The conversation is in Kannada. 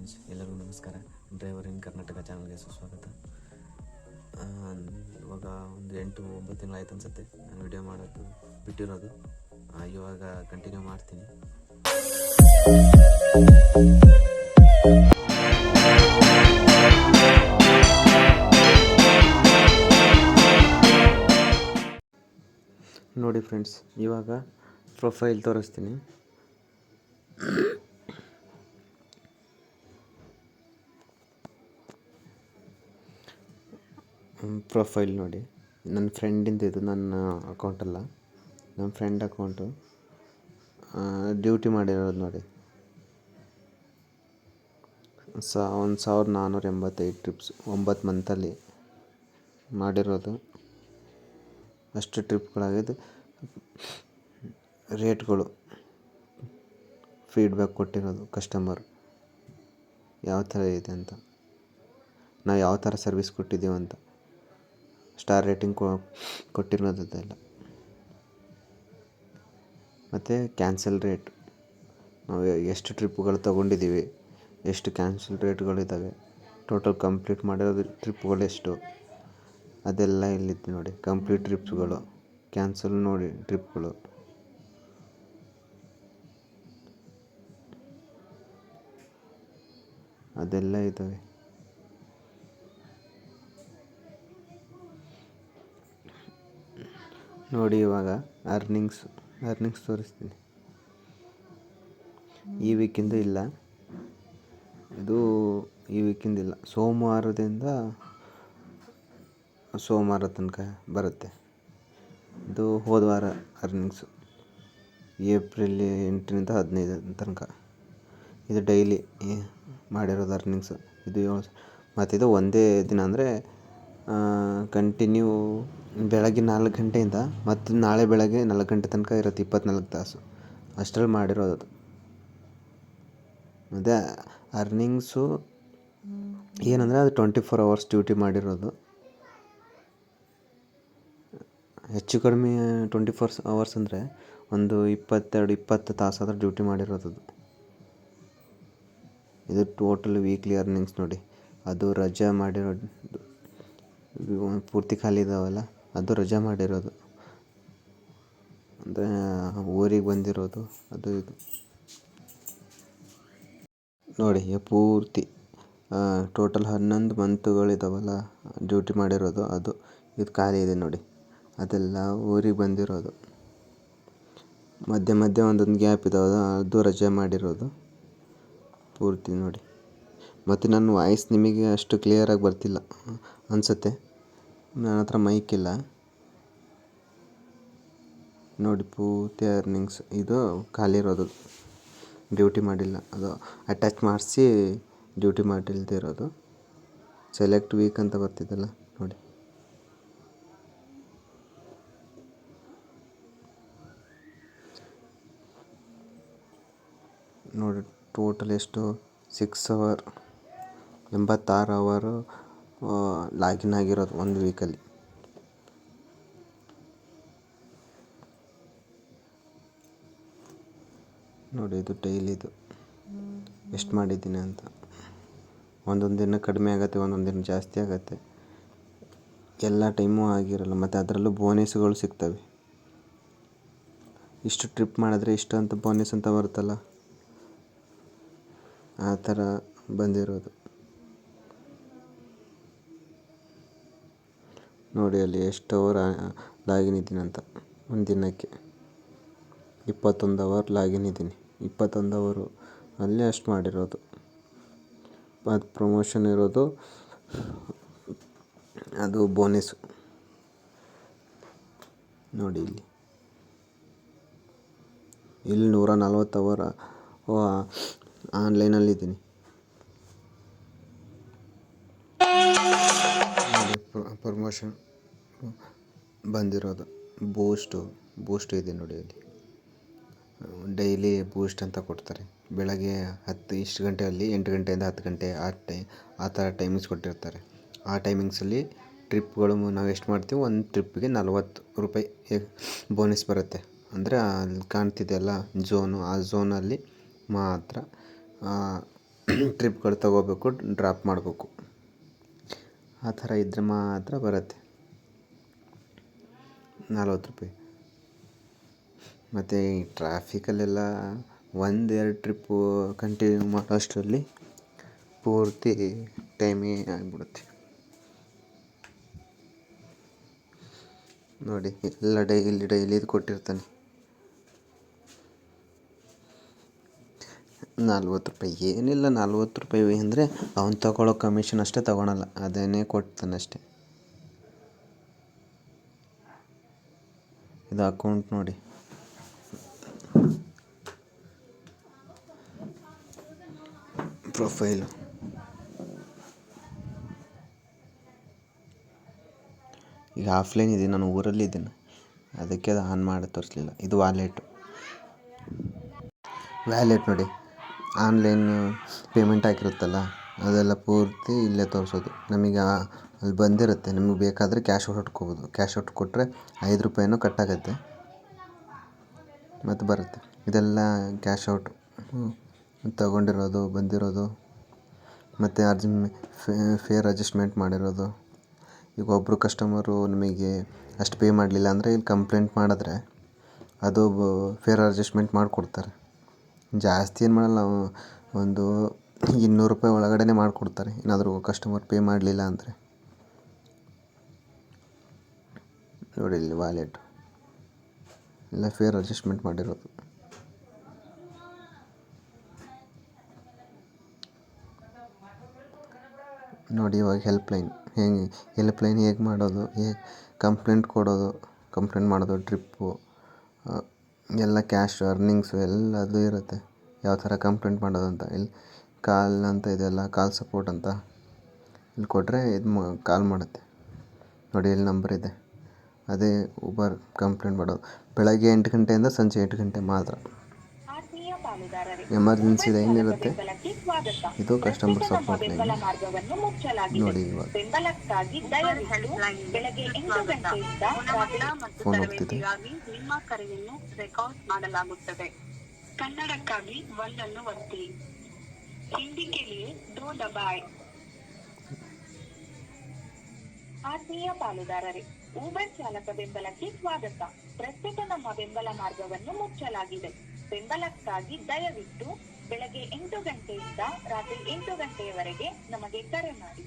ಫ್ರೆಂಡ್ಸ್ ಎಲ್ಲರಿಗೂ ನಮಸ್ಕಾರ. ಡ್ರೈವರ್ ಇನ್ ಕರ್ನಾಟಕ ಚಾನಲ್ಗೆ ಸುಸ್ವಾಗತ. ಇವಾಗ ಒಂದು ಎಂಟು ಒಂಬತ್ತು ತಿಂಗಳು ಆಯ್ತು ಅನ್ಸುತ್ತೆ. ನಾನು ವಿಡಿಯೋ ಮಾಡೋದು, ಬಿಟ್ಟಿರೋದು. ಇವಾಗ ಕಂಟಿನ್ಯೂ ಮಾಡ್ತೀನಿ. ನೋಡಿ ಫ್ರೆಂಡ್ಸ್ ಇವಾಗ ಪ್ರೊಫೈಲ್ ತೋರಿಸ್ತೀನಿ. ಪ್ರೊಫೈಲ್ ನೋಡಿ. ನನ್ನ ಫ್ರೆಂಡಿಂದು ಇದು ನನ್ನ ಅಕೌಂಟ್ ಅಲ್ಲ. ನನ್ನ ಫ್ರೆಂಡ್ ಅಕೌಂಟು ಡ್ಯೂಟಿ ಮಾಡಿರೋದು ನೋಡಿ. ಸ, ಒಂದು ಸಾವಿರದ ನಾನ್ನೂರ ಎಂಬತ್ತೈದು ಟ್ರಿಪ್ಸ್ ಒಂಬತ್ತು ಮಂತಲ್ಲಿ ಮಾಡಿರೋದು. ಅಷ್ಟು ಟ್ರಿಪ್ಗಳಾಗಿದ್ದು ರೇಟ್ಗಳು ಫೀಡ್ಬ್ಯಾಕ್ ಕೊಟ್ಟಿರೋದು ಕಸ್ಟಮರ್ ಯಾವ ಥರ ಇದೆ ಅಂತ. ನಾವು ಯಾವ ಥರ ಸರ್ವಿಸ್ ಕೊಟ್ಟಿದ್ದೀವಿ ಅಂತ ಸ್ಟಾರ್ ರೇಟಿಂಗ್ ಕೊ ಕೊಟ್ಟಿರೋದೆಲ್ಲ ಮತ್ತು ಕ್ಯಾನ್ಸಲ್ ರೇಟ್. ನಾವು ಎಷ್ಟು ಟ್ರಿಪ್ಗಳು ತೊಗೊಂಡಿದ್ದೀವಿ, ಎಷ್ಟು ಕ್ಯಾನ್ಸಲ್ ರೇಟ್ಗಳಿದ್ದಾವೆ, ಟೋಟಲ್ ಕಂಪ್ಲೀಟ್ ಮಾಡಿರೋದು ಟ್ರಿಪ್ಗಳು ಎಷ್ಟು? ಅದೆಲ್ಲ ಇಲ್ಲಿತ್ತು ನೋಡಿ, ಕಂಪ್ಲೀಟ್ ಟ್ರಿಪ್ಸ್ಗಳು, ಕ್ಯಾನ್ಸಲ್ ನೋಡಿ ಟ್ರಿಪ್ಗಳು. ಅದೆಲ್ಲ ಇದ್ದಾವೆ. ನೋಡಿ ಇವಾಗ ಅರ್ನಿಂಗ್ಸ್ ಅರ್ನಿಂಗ್ಸ್ ತೋರಿಸ್ತೀನಿ. ಈ ವೀಕಿಂದು ಇಲ್ಲ. ಇದು ಈ ವೀಕಿಂದ ಇಲ್ಲ. ಸೋಮವಾರದಿಂದ ಸೋಮವಾರ ತನಕ ಬರುತ್ತೆ. ಇದು ಹೋದ ವಾರ ಅರ್ನಿಂಗ್ಸು ಏಪ್ರಿಲ್ ಎಂಟರಿಂದ ಹದಿನೈದು ತನಕ. ಇದು ಡೈಲಿ ಮಾಡಿರೋದು ಅರ್ನಿಂಗ್ಸು ಇದು ಏಳು ಮತ್ತು ಇದು ಒಂದೇ ದಿನ ಅಂದರೆ ಕಂಟಿನ್ಯೂ ಬೆಳಗ್ಗೆ ನಾಲ್ಕು ಗಂಟೆಯಿಂದ ಮತ್ತು ನಾಳೆ ಬೆಳಗ್ಗೆ ನಾಲ್ಕು ಗಂಟೆ ತನಕ ಇರುತ್ತೆ, ಇಪ್ಪತ್ನಾಲ್ಕು ತಾಸು. ಅಷ್ಟ್ರಲ್ಲಿ ಮಾಡಿರೋದು ಅದು. ಮತ್ತು ಅರ್ನಿಂಗ್ಸು ಏನಂದರೆ ಅದು ಟ್ವೆಂಟಿ ಫೋರ್ ಅವರ್ಸ್ ಡ್ಯೂಟಿ ಮಾಡಿರೋದು. ಹೆಚ್ಚು ಕಡಿಮೆ ಟ್ವೆಂಟಿ ಫೋರ್ಸ್ ಅವರ್ಸ್ ಅಂದರೆ ಒಂದು ಇಪ್ಪತ್ತೆರಡು, ಇಪ್ಪತ್ತು ತಾಸಾದರೂ ಡ್ಯೂಟಿ ಮಾಡಿರೋದು ಇದು ಟೋಟಲ್ ವೀಕ್ಲಿ ಅರ್ನಿಂಗ್ಸ್ ನೋಡಿ. ಅದು ರಜೆ ಮಾಡಿರೋದು. ಪೂರ್ತಿ ಖಾಲಿ ಇದ್ದಾವಲ್ಲ ಅದು ರಜಾ ಮಾಡಿರೋದು. ಅಂದರೆ, ಊರಿಗೆ ಬಂದಿರೋದು. ಅದು ಇದು. ನೋಡಿ ಪೂರ್ತಿ ಟೋಟಲ್ ಹನ್ನೊಂದು ಮಂತುಗಳಿದಾವಲ್ಲ ಡ್ಯೂಟಿ ಮಾಡಿರೋದು ಅದು. ಇದು ಖಾಲಿ ಇದೆ ನೋಡಿ. ಅದೆಲ್ಲ ಊರಿಗೆ ಬಂದಿರೋದು. ಮಧ್ಯೆ ಮಧ್ಯೆ ಒಂದೊಂದು ಗ್ಯಾಪ್ ಇದಾವೆ ಅದು ರಜೆ ಮಾಡಿರೋದು. ಪೂರ್ತಿ ನೋಡಿ. ಮತ್ತು ನನ್ನ ವಾಯ್ಸ್ ನಿಮಗೆ ಅಷ್ಟು ಕ್ಲಿಯರಾಗಿ ಬರ್ತಿಲ್ಲ. ಅನಿಸುತ್ತೆ? ನನ್ನ ಹತ್ರ ಮೈಕ್ ಇಲ್ಲ. ನೋಡಿ, ಪೂರ್ತಿ ಅರ್ನಿಂಗ್ಸ್ ಇದು ಖಾಲಿ ಇರೋದು. ಡ್ಯೂಟಿ ಮಾಡಿಲ್ಲ. ಅದು ಅಟ್ಯಾಚ್ ಮಾಡಿಸಿ ಡ್ಯೂಟಿ ಮಾಡಿಲ್ದೇ ಇರೋದು. ಸೆಲೆಕ್ಟ್ ವೀಕ್ ಅಂತ ಬರ್ತಿದ್ದಲ್ಲ ನೋಡಿ. ನೋಡಿ ಟೋಟಲ್ ಎಷ್ಟು? ಸಿಕ್ಸ್ ಅವರ್ ಎಂಬತ್ತಾರು ಅವರು ಲಾಗಿನ್ ಆಗಿರೋದು ಒಂದು ವೀಕಲ್ಲಿ ನೋಡಿ, ಇದು ಡೈಲಿದು ಎಷ್ಟು ಮಾಡಿದ್ದೀನಿ ಅಂತ. ಒಂದೊಂದು ದಿನ ಕಡಿಮೆ ಆಗುತ್ತೆ, ಒಂದೊಂದು ದಿನ ಜಾಸ್ತಿ ಆಗುತ್ತೆ. ಎಲ್ಲ ಟೈಮು ಆಗಿರಲ್ಲ, ಮತ್ತು ಅದರಲ್ಲೂ ಬೋನಸ್ಗಳು ಸಿಗ್ತವೆ. ಇಷ್ಟು ಟ್ರಿಪ್ ಮಾಡಿದ್ರೆ ಇಷ್ಟು ಅಂತ ಬೋನಸ್ ಅಂತ ಬರುತ್ತಲ್ಲ? ಆ ಥರ ಬಂದಿರೋದು. ನೋಡಿ ಅಲ್ಲಿ ಎಷ್ಟು ಅವರ್ ಲಾಗಿನ್ ಇದ್ದೀನಿ ಅಂತ. ಒಂದು ದಿನಕ್ಕೆ. ಇಪ್ಪತ್ತೊಂದು ಅವರ್ ಲಾಗಿನ್ ಇದ್ದೀನಿ. ಇಪ್ಪತ್ತೊಂದು ಅವರು ಅಲ್ಲೇ ಅಷ್ಟು ಮಾಡಿರೋದು. ಅದು ಪ್ರಮೋಷನ್ ಇರೋದು, ಅದು ಬೋನಸ್ಸು ನೋಡಿ ಇಲ್ಲಿ. ಇಲ್ಲಿ ನೂರ ನಲ್ವತ್ತು ಅವರ್ ಆನ್ಲೈನಲ್ಲಿದ್ದೀನಿ ಪ್ರಮೋಷನ್ ಬಂದಿರೋದು. ಬೂಸ್ಟು ಬೂಸ್ಟ್ ಇದೆ ನೋಡಿ ಅಲ್ಲಿ. ಡೈಲಿ ಬೂಸ್ಟ್ ಅಂತ ಕೊಡ್ತಾರೆ. ಬೆಳಗ್ಗೆ ಹತ್ತು, ಇಷ್ಟು ಗಂಟೆಯಲ್ಲಿ ಎಂಟು ಗಂಟೆಯಿಂದ ಹತ್ತು ಗಂಟೆ ಆ ಟೈ, ಆ ಥರ ಟೈಮಿಂಗ್ಸ್ ಕೊಟ್ಟಿರ್ತಾರೆ. ಆ ಟೈಮಿಂಗ್ಸಲ್ಲಿ ಟ್ರಿಪ್ಗಳು ನಾವು ಎಷ್ಟು ಮಾಡ್ತೀವಿ? ಒಂದು ಟ್ರಿಪ್ಪಿಗೆ ನಲ್ವತ್ತು ರೂಪಾಯಿ ಬೋನಸ್ ಬರುತ್ತೆ. ಅಂದರೆ ಅಲ್ಲಿ ಕಾಣ್ತಿದೆಯಲ್ಲ ಝೋನು ಆ ಝೋನಲ್ಲಿ ಮಾತ್ರ ಟ್ರಿಪ್ಗಳು ತಗೋಬೇಕು ಡ್ರಾಪ್ ಮಾಡಬೇಕು. ಆ ಥರ ಇದ್ದರೆ ಮಾತ್ರ ಬರುತ್ತೆ. ನಲ್ವತ್ತು ರೂಪಾಯಿ. ಮತ್ತು ಈ ಟ್ರಾಫಿಕಲ್ಲೆಲ್ಲ ಒಂದು ಎರಡು ಟ್ರಿಪ್ಪು ಕಂಟಿನ್ಯೂ ಮಾಡೋ ಅಷ್ಟರಲ್ಲಿ ಪೂರ್ತಿ ಟೈಮೇ ಆಗಿಬಿಡುತ್ತೆ. ನೋಡಿ, ಎಲ್ಲ ಡೈಲಿ ಡೈಲಿ ಕೊಟ್ಟಿರ್ತಾನೆ. ನಲ್ವತ್ತು ರೂಪಾಯಿ. ಏನಿಲ್ಲ ನಲ್ವತ್ತು ರೂಪಾಯಿ ಅಂದರೆ ಅವ್ನು ತಗೊಳ್ಳೋ ಕಮಿಷನ್ ಅಷ್ಟೇ ತಗೊಳಲ್ಲ. ಅದನ್ನೇ ಕೊಡ್ತಾನೆ ಅಷ್ಟೇ. ಇದು ಅಕೌಂಟ್ ನೋಡಿ. ಪ್ರೊಫೈಲು ಈಗ ಆಫ್ಲೈನ್ ಇದೆ ನಾನು ಊರಲ್ಲಿದ್ದೀನಿ ಅದಕ್ಕೆ ಅದು ಆನ್ ಮಾಡಿ ತೋರಿಸ್ಲಿಲ್ಲ. ಇದು ವ್ಯಾಲೆಟ್ ವ್ಯಾಲೆಟ್ ನೋಡಿ. ಆನ್ಲೈನ್ ಪೇಮೆಂಟ್ ಹಾಕಿರುತ್ತಲ್ಲ, ಅದೆಲ್ಲ ಪೂರ್ತಿ ಇಲ್ಲೇ ತೋರಿಸೋದು. ನಮಗೆ ಅಲ್ಲಿ ಬಂದಿರುತ್ತೆ. ನಿಮಗೆ ಬೇಕಾದರೆ ಕ್ಯಾಶ್ ಔಟ್ ಹೊಡ್ಕೋಬೋದು ಕ್ಯಾಶ್ ಔಟ್ ಕೊಟ್ಟರೆ ಐದು ರೂಪಾಯಿನೂ ಕಟ್ಟಾಗತ್ತೆ. ಮತ್ತು ಬರುತ್ತೆ. ಇದೆಲ್ಲ ಕ್ಯಾಶ್ ಔಟ್ ತಗೊಂಡಿರೋದು, ಬಂದಿರೋದು, ಮತ್ತು ಅರ್ಜಿ ಫೇರ್ ಅಡ್ಜಸ್ಟ್ಮೆಂಟ್ ಮಾಡಿರೋದು. ಈಗ ಒಬ್ಬರು ಕಸ್ಟಮರು ನಿಮಗೆ ಅಷ್ಟು ಪೇ ಮಾಡಲಿಲ್ಲ ಅಂದರೆ ಇಲ್ಲಿ ಕಂಪ್ಲೇಂಟ್ ಮಾಡಿದ್ರೆ ಅದು ಫೇರ್ ಅಡ್ಜಸ್ಟ್ಮೆಂಟ್ ಮಾಡಿಕೊಡ್ತಾರೆ. ಜಾಸ್ತಿ ಏನು ಮಾಡಲ್ಲ ಒಂದು ಇನ್ನೂರು ರೂಪಾಯಿ ಒಳಗಡೆನೇ ಮಾಡಿಕೊಡ್ತಾರೆ. ಏನಾದರೂ ಕಸ್ಟಮರ್ ಪೇ ಮಾಡಲಿಲ್ಲ ಅಂದರೆ. ನೋಡಿ ಇಲ್ಲಿ ವಾಲೆಟ್ ಇಲ್ಲ ಫೇರ್ ಅಡ್ಜಸ್ಟ್ಮೆಂಟ್ ಮಾಡಿರೋದು. ನೋಡಿ ಇವಾಗ ಹೆಲ್ಪ್ಲೈನ್ ಹೆಂಗೆ ಹೆಲ್ಪ್ಲೈನ್ ಹೇಗೆ ಮಾಡೋದು? ಹೇಗೆ ಕಂಪ್ಲೇಂಟ್ ಕೊಡೋದು ಕಂಪ್ಲೇಂಟ್ ಮಾಡೋದು ಟ್ರಿಪ್ಪು ಎಲ್ಲ ಕ್ಯಾಶ್ ಅರ್ನಿಂಗ್ಸು ಎಲ್ಲದು ಇರುತ್ತೆ. ಯಾವ ಥರ ಕಂಪ್ಲೇಂಟ್ ಮಾಡೋದು ಅಂತ ಇಲ್ಲಿ ಕಾಲ್ ಅಂತ ಇದೆಯಲ್ಲ ಕಾಲ್ ಸಪೋರ್ಟ್ ಅಂತ. ಇಲ್ಲಿ ಕೊಟ್ಟರೆ ಇದು ಕಾಲ್ ಮಾಡುತ್ತೆ. ನೋಡಿ ಇಲ್ಲಿ ನಂಬರ್ ಇದೆ. ಅದೇ ಉಬರ್ ಕಂಪ್ಲೇಂಟ್ ಮಾಡೋದು. ಬೆಳಗ್ಗೆ ಎಂಟು ಗಂಟೆಯಿಂದ ಸಂಜೆ ಎಂಟು ಗಂಟೆ ಮಾತ್ರ. ಎಮರ್ಜೆನ್ಸಿ ಲೈನ್ ಇರುತ್ತೆ. ಇದು ಕಸ್ಟಮರ್ ಸಪೋರ್ಟ್ ಲೈನ್ ನೋಡಿ ಇವಾಗ. ಫೋನ್ ಹೋಗ್ತಿದೆ. ನಿಮ್ಮ ಕರೆಯನ್ನು ರೆಕಾರ್ಡ್ ಮಾಡಲಾಗುತ್ತದೆ. ಕನ್ನಡಕ್ಕಾಗಿ ಒಂದನ್ನು ಒತ್ತಿ. ಹಿಂದಿ ಕೆಲಿಯೆ ದೋ ಆತ್ಮೀಯ ಪಾಲುದಾರರೇ ಊಬರ್ ಚಾಲಕ ಬೆಂಬಲಕ್ಕೆ ಸ್ವಾಗತ. ಪ್ರಸ್ತುತ ನಮ್ಮ ಬೆಂಬಲ ಮಾರ್ಗವನ್ನು ಮುಚ್ಚಲಾಗಿದೆ. ಬೆಂಬಲಕ್ಕಾಗಿ ದಯವಿಟ್ಟು ಬೆಳಗ್ಗೆ ಎಂಟು ಗಂಟೆಯಿಂದ ರಾತ್ರಿ ಎಂಟು ಗಂಟೆಯವರೆಗೆ ನಮಗೆ ಕರೆ ಮಾಡಿ.